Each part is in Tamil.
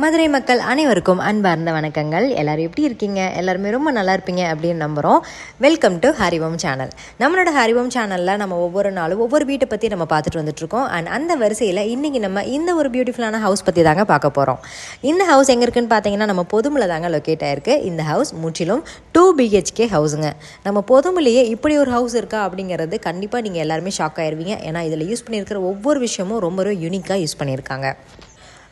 மதுரை மக்கள் அனைவருக்கும் அன்பார்ந்த வணக்கங்கள். எல்லோரும் எப்படி இருக்கீங்க? எல்லாருமே ரொம்ப நல்லா இருப்பீங்க அப்படின்னு நம்புகிறோம் வெல்கம் டு ஹரிவம் சேனல் நம்மளோட ஹரிவம் சேனலில் நம்ம ஒவ்வொரு நாளும் ஒவ்வொரு வீட்டை பற்றி நம்ம பார்த்துட்டு வந்துட்டுருக்கோம் அண்ட் அந்த வரிசையில் இன்றைக்கி நம்ம இந்த ஒரு பியூட்டிஃபுல்லான ஹவுஸ் பற்றி தாங்க பார்க்க போகிறோம் இந்த ஹவுஸ் எங்கே இருக்குன்னு பார்த்தீங்கன்னா நம்ம பொதுமில் தாங்க லொக்கேட் ஆயிருக்கு. இந்த ஹவுஸ் முற்றிலும் டூ பிஹெச்கே ஹவுஸுங்க நம்ம பொதுமிலேயே இப்படி ஒரு ஹவுஸ் இருக்கா அப்படிங்கிறது கண்டிப்பாக நீங்கள் எல்லாருமே ஷாக் ஆயிடுவீங்க ஏன்னா இதில் யூஸ் பண்ணியிருக்கிற ஒவ்வொரு விஷயமும் ரொம்ப ரொம்ப யூனிக்காக யூஸ் பண்ணியிருக்காங்க.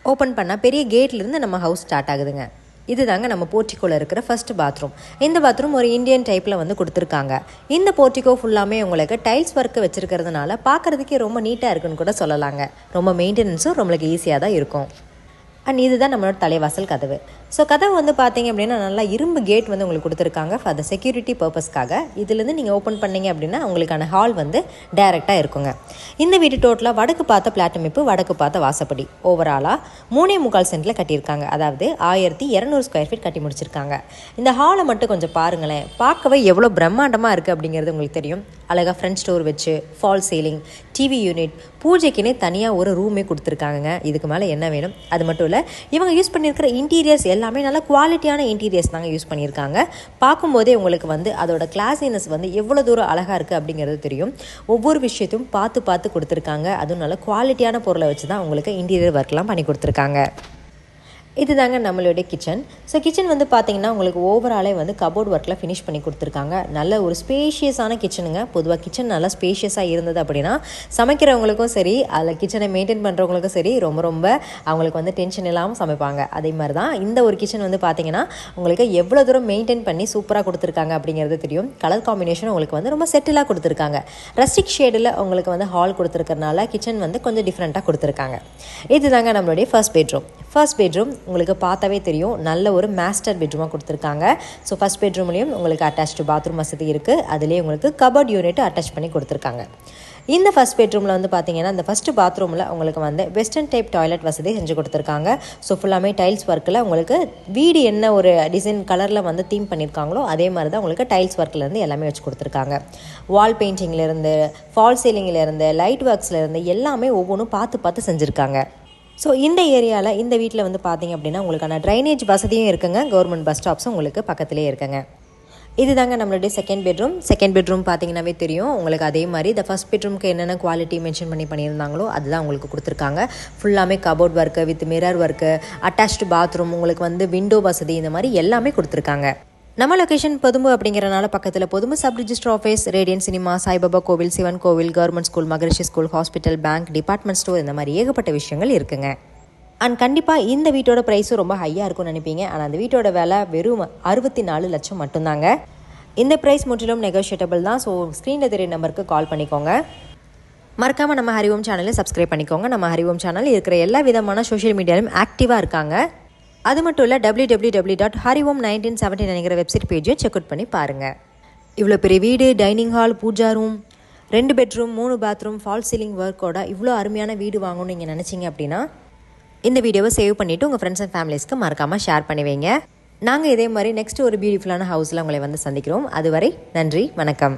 ஓப்பன் பண்ணால் பெரிய கேட்லேருந்து நம்ம ஹவுஸ் ஸ்டார்ட் ஆகுதுங்க. இதுதாங்க நம்ம போர்ட்டிகோவில் இருக்கிற ஃபர்ஸ்ட் பாத்ரூம் இந்த பாத்ரூம் ஒரு இந்தியன் டைப்பில் வந்து கொடுத்துருக்காங்க. இந்த போர்ட்டிகோ ஃபுல்லாமே உங்களுக்கு டைல்ஸ் ஒர்க்கு வச்சுருக்கிறதுனால பார்க்குறதுக்கே ரொம்ப நீட்டாக இருக்குன்னு கூட சொல்லலாங்க. ரொம்ப மெயின்டெனன்ஸும் நம்மளுக்கு ஈஸியாக தான் இருக்கும். அண்ட் இதுதான் நம்மளோட தலைவாசல் கதவு. ஸோ கதவு வந்து பார்த்தீங்க அப்படின்னா நல்லா இரும்பு கேட் வந்து உங்களுக்கு கொடுத்துருக்காங்க ஃபார் த செக்யூரிட்டி பர்பஸ்க்காக இதுலேருந்து நீங்கள் ஓப்பன் பண்ணீங்க அப்படின்னா உங்களுக்கான ஹால் வந்து டைரெக்டாக இருக்குங்க. இந்த வீட்டு டோட்டலாக வடக்கு பார்த்த பிளாட் அமைப்பு வடக்கு பார்த்த வாசப்படி. ஓவராலாக மூணே முக்கால் சென்ட்டில் கட்டியிருக்காங்க. அதாவது ஆயிரத்தி இரநூறு ஸ்கொயர் ஃபீட் கட்டி முடிச்சிருக்காங்க. இந்த ஹாலை மட்டும் கொஞ்சம் பாருங்களேன். பார்க்கவே எவ்வளோ பிரம்மாண்டமாக இருக்குது அப்படிங்கிறது உங்களுக்கு தெரியும். அழகாக ஃப்ரண்ட் ஸ்டோர் வச்சு ஃபால் சீலிங் டிவி யூனிட் பூஜைக்குன்னே தனியாக ஒரு ரூமே கொடுத்துருக்காங்க இதுக்கு மேலே என்ன வேணும்? அது மட்டும் இல்லை இவங்க யூஸ் பண்ணியிருக்கிற இன்டீரியர்ஸ் எல்லாம் எல்லாமே நல்ல குவாலிட்டியான இன்டீரியர்ஸ் தாங்க யூஸ் பண்ணியிருக்காங்க. பார்க்கும்போதே உங்களுக்கு வந்து அதோட கிளாஸினஸ் வந்து எவ்வளோ தூரம் அழகாக இருக்குது அப்படிங்கிறது தெரியும். ஒவ்வொரு விஷயத்தையும் பார்த்து பார்த்து கொடுத்துருக்காங்க. அதுவும் நல்ல குவாலிட்டியான பொருளை வச்சு தான் உங்களுக்கு இன்டீரியர் ஒர்க்லாம் பண்ணி கொடுத்துருக்காங்க. இதுதாங்க நம்மளுடைய கிச்சன் ஸோ கிச்சன் வந்து பார்த்தீங்கன்னா உங்களுக்கு ஓவராலே வந்து கபோர்ட் ஒர்க்கில் ஃபினிஷ் பண்ணி கொடுத்துருக்காங்க. நல்ல ஒரு ஸ்பேஷியஸான கிச்சனுங்க பொதுவாக கிச்சன் நல்லா ஸ்பேஷியஸாக இருந்தது அப்படின்னா சமைக்கிறவங்களுக்கும் சரி அதில் கிச்சனை மெயின்டைன் பண்ணுறவங்களுக்கும் சரி ரொம்ப ரொம்ப அவங்களுக்கு வந்து டென்ஷன் இல்லாமல் சமைப்பாங்க. அதே மாதிரி தான் இந்த ஒரு கிச்சன் வந்து பார்த்தீங்கன்னா உங்களுக்கு எவ்வளோ தூரம் மெயின்டைன் பண்ணி சூப்பராக கொடுத்துருக்காங்க அப்படிங்கிறது தெரியும். கலர் காம்பினேஷன் உங்களுக்கு வந்து ரொம்ப செட்டிலாக கொடுத்துருக்காங்க. ரஸ்டிக் ஷேடில் உங்களுக்கு வந்து ஹால் கொடுத்துருக்கறனால கிச்சன் வந்து கொஞ்சம் டிஃப்ரெண்ட்டாக கொடுத்துருக்காங்க. இதுதாங்க நம்மளுடைய ஃபர்ஸ்ட் பெட்ரூம் ஃபர்ஸ்ட் பெட்ரூம் உங்களுக்கு பார்த்தாவே தெரியும். நல்ல ஒரு மாஸ்டர் பெட்ரூமாக கொடுத்துருக்காங்க. ஸோ ஃபஸ்ட் பெட்ரூம்லேயும் உங்களுக்கு அட்டாச்டு பாத்ரூம் வசதி இருக்குது அதுலேயே உங்களுக்கு கபர்ட் யூனிட் அட்டாச் பண்ணி கொடுத்துருக்காங்க. இந்த ஃபஸ்ட் பெட்ரூமில் வந்து பார்த்தீங்கன்னா இந்த ஃபஸ்ட்டு பாத்ரூமில் உங்களுக்கு வந்து வெஸ்டர்ன் டைப் டாய்லெட் வசதி செஞ்சு கொடுத்துருக்காங்க. ஸோ ஃபுல்லாமே டைல்ஸ் ஒர்க்கில் உங்களுக்கு வீடு என்ன ஒரு டிசைன் கலரில் வந்து தீம் பண்ணியிருக்காங்களோ அதே மாதிரி தான் உங்களுக்கு டைல்ஸ் ஒர்க்லேருந்து எல்லாமே வச்சு கொடுத்துருக்காங்க. வால் பெயிண்டிங்லேருந்து ஃபால் சீலிங்லேருந்து லைட் ஒர்க்ஸ்லேருந்து எல்லாமே ஒவ்வொன்றும் பார்த்து பார்த்து செஞ்சுருக்காங்க. ஸோ இந்த ஏரியாவில் இந்த வீட்டில் வந்து பார்த்தீங்க அப்படின்னா உங்களுக்கான ட்ரைனேஜ் வசதியும் இருக்குங்க. கவர்மெண்ட் பஸ் ஸ்டாப்ஸும் உங்களுக்கு பக்கத்துலேயே இருக்குங்க. இதுதாங்க நம்மளுடைய செகண்ட் பெட்ரூம் செகண்ட் பெட்ரூம் பார்த்தீங்கன்னாவே தெரியும். உங்களுக்கு அதே மாதிரி இந்த ஃபஸ்ட் பெட்ரூம்க்கு என்னென்ன குவாலிட்டி மென்ஷன் பண்ணி பண்ணியிருந்தாங்களோ அதுதான் உங்களுக்கு கொடுத்துருக்காங்க. ஃபுல்லாமே cupboard work with mirror work attached bathroom உங்களுக்கு வந்து விண்டோ வசதி இந்த மாதிரி எல்லாமே கொடுத்துருக்காங்க. நம்ம லொக்கேஷன் பொதும்பு அப்படிங்கிறனால பக்கத்தில் Pothumbu sub register office Radian cinema Saibaba கோவில் சிவன் கோவில் government school Maharishi school hospital bank department store இந்த மாதிரி ஏகப்பட்ட விஷயங்கள் இருக்குங்க. அண்ட் கண்டிப்பாக இந்த வீட்டோட ப்ரைஸும் ரொம்ப ஹையாக இருக்கும்னு நினைப்பீங்க. ஆனால் அந்த வீட்டோட விலை வெறும் அறுபத்தி நாலு லட்சம் மட்டும்தாங்க. இந்த ப்ரைஸ் முற்றிலும் நெகோஷியேட்டபிள் தான். ஸோ ஸ்க்ரீனில் தெரிய நம்பருக்கு கால் பண்ணிக்கோங்க. மறக்காமல் நம்ம ஹரிவோம் சேனலை சப்ஸ்கிரைப் பண்ணிக்கோங்க. நம்ம ஹரிவோம் சேனல் இருக்கிற எல்லா விதமான சோஷியல் மீடியாலும் ஆக்டிவாக இருக்காங்க. அது மட்டும் இல்லை W W W dot Hariom nineteen seventy நைன்கிற website பேஜையும் செக் அவுட் பண்ணி பாருங்கள் இவ்வளோ பெரிய வீடு டைனிங் ஹால் பூஜா ரூம் ரெண்டு பெட்ரூம் மூணு பாத்ரூம் ஃபால் சீலிங் ஒர்க்கோட இவ்வளோ அருமையான வீடு வாங்கணும்னு நீங்கள் நினச்சிங்க அப்படின்னா இந்த வீடியோவை சேவ் பண்ணிவிட்டு உங்கள் ஃப்ரெண்ட்ஸ் அண்ட் ஃபேமிலிஸ்க்கு மறக்காமல் ஷேர் பண்ணுவீங்க நாங்கள் இதே மாதிரி நெக்ஸ்ட் ஒரு பியூட்டிஃபுல்லான ஹவுஸில் உங்களை வந்து சந்திக்கிறோம். அதுவரை நன்றி வணக்கம்.